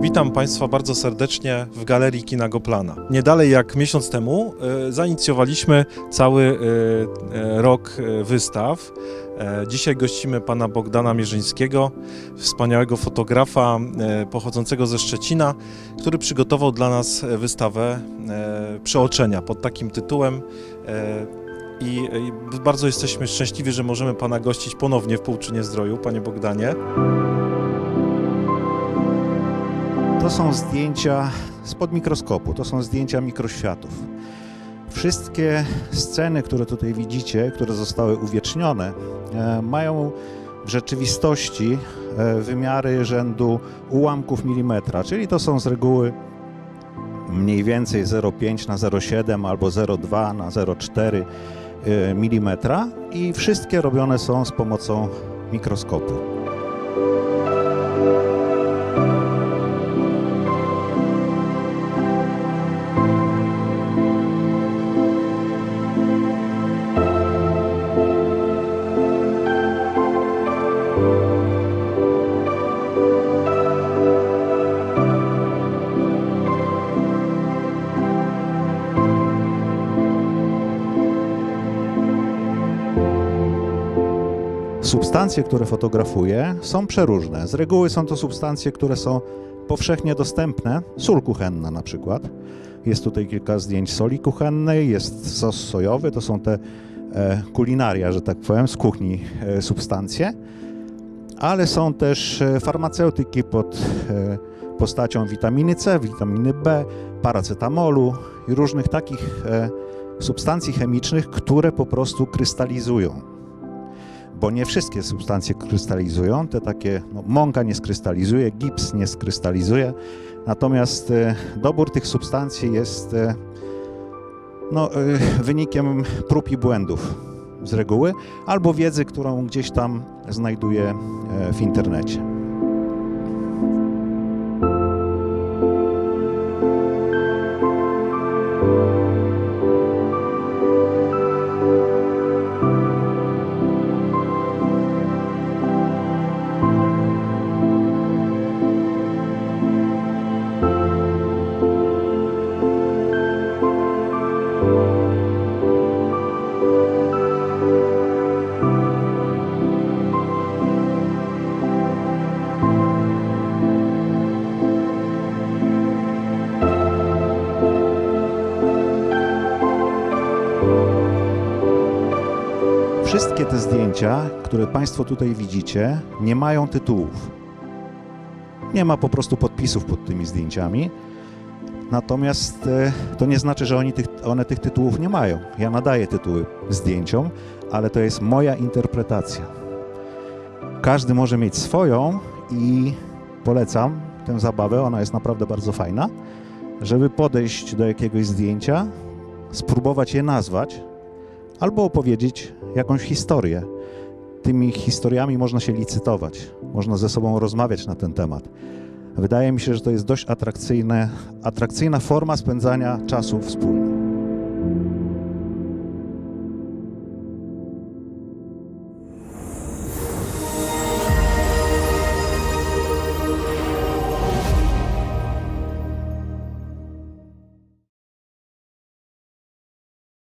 Witam Państwa bardzo serdecznie w Galerii Kina Goplana. Nie dalej jak miesiąc temu e, zainicjowaliśmy cały e, e, rok wystaw. Dzisiaj gościmy pana Bogdana Mierzyńskiego, wspaniałego fotografa pochodzącego ze Szczecina, który przygotował dla nas wystawę Przeoczenia pod takim tytułem. I bardzo jesteśmy szczęśliwi, że możemy pana gościć ponownie w Półczynie Zdroju, panie Bogdanie. To są zdjęcia spod mikroskopu, to są zdjęcia mikroświatów. Wszystkie sceny, które tutaj widzicie, które zostały uwiecznione, e, mają w rzeczywistości e, wymiary rzędu ułamków milimetra, czyli to są z reguły mniej więcej 0,5 na 0,7 albo 0,2 na 0,4 e, milimetra i wszystkie robione są z pomocą mikroskopu. Substancje, które fotografuję, są przeróżne. Z reguły są to substancje, które są powszechnie dostępne. Sól kuchenna na przykład. Jest tutaj kilka zdjęć soli kuchennej, jest sos sojowy, to są te e, kulinaria, że tak powiem, z kuchni e, substancje. Ale są też e, farmaceutyki pod e, postacią witaminy C, witaminy B, paracetamolu i różnych takich e, substancji chemicznych, które po prostu krystalizują bo nie wszystkie substancje krystalizują. Te takie, no, mąka nie skrystalizuje, gips nie skrystalizuje, natomiast e, dobór tych substancji jest e, no, e, wynikiem prób i błędów z reguły, albo wiedzy, którą gdzieś tam znajduję w internecie. Wszystkie te zdjęcia, które Państwo tutaj widzicie, nie mają tytułów. Nie ma po prostu podpisów pod tymi zdjęciami. Natomiast e, to nie znaczy, że oni tych, one tych tytułów nie mają. Ja nadaję tytuły zdjęciom, ale to jest moja interpretacja. Każdy może mieć swoją i polecam tę zabawę, ona jest naprawdę bardzo fajna, żeby podejść do jakiegoś zdjęcia, spróbować je nazwać, albo opowiedzieć jakąś historię. Tymi historiami można się licytować, można ze sobą rozmawiać na ten temat. Wydaje mi się, że to jest dość atrakcyjne, atrakcyjna forma spędzania czasu wspólnie.